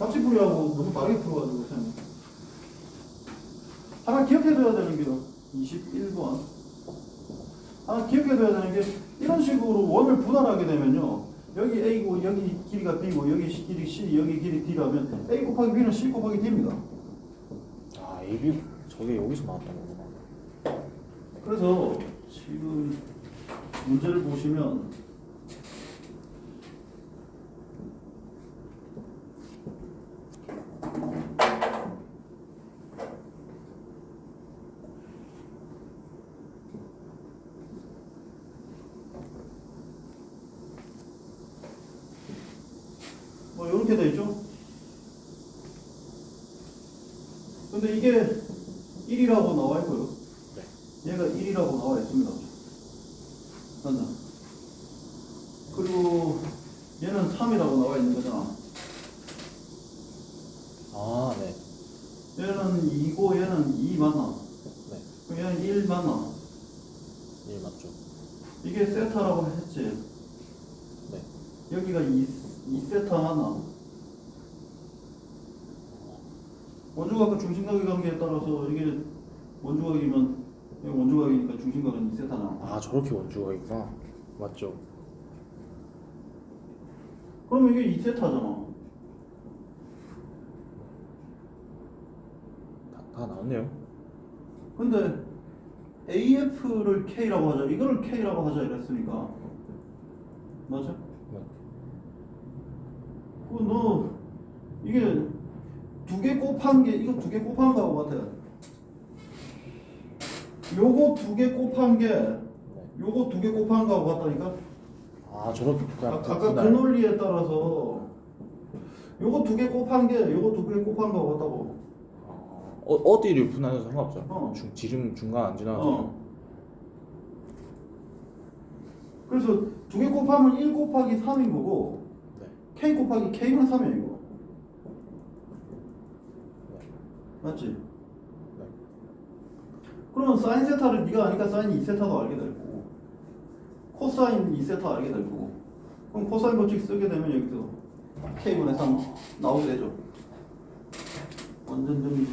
답지풀이하고 너무 다르게 풀어가지고 쌤. 하나 기억해둬야 되는 게 21번. 하나 기억해둬야 되는 게 이런 식으로 원을 분할하게 되면요. 여기 A고 여기 길이가 B고 여기 길이 C 여기 길이 D라면 A 곱하기 B는 C 곱하기 D입니다. 아 AB 저게 여기서 나왔던 거구나. 그래서 지금 문제를 보시면 뭐 이렇게 돼 있죠? 근데 이게 1이라고 나와 있고요. 네. 얘가 1이라고 나와 있습니다. 맞나? 그리고 얘는 3이라고 나와 있는 거잖아. 아 네. 얘는 2고 얘는 2 맞나? 네. 그럼 얘는 1 맞나? 예 맞죠. 이게 세타라고 했지. 네. 여기가 2, 2세타 맞나? 원주각 과 중심각의 관계에 따라서 이게 원주각이면 이게 원주각이니까 중심각은 2세타 나. 아 저렇게 원주가 있구나. 맞죠. 그러면 이게 2세타잖아. 다, 다 나왔네요. 근데 AF를 K라고 하자. 이거를 K라고 하자 이랬으니까. 맞아? 네. 그너 이게 두 개 곱한 게 이거 두 개 곱한 거하고 같아. 요거 두 개 곱한 게 네. 요거 두 개 곱한 거하고 같다니까. 아 저렇게 아, 아까 그. 논리에 따라서 요거 두 개 곱한 게 요거 두 개 곱한 거하고 같다고. 아, 어 어디를 분할해서 상관없죠. 어. 중 지름 중간 안 지나서. 어. 그래서 두 개 곱하면 1 곱하기 3인 거고 네. K 곱하기 K는 3이야 이거. 네. 맞지? 네. 그러면 사인 세타를 네가 아니까 사인 2세타도 알게 될 거고 코사인 2세타 알게 될 거고 그럼 코사인 법칙 쓰게 되면 여기서 K분의 3 나오게 되죠 완전 정지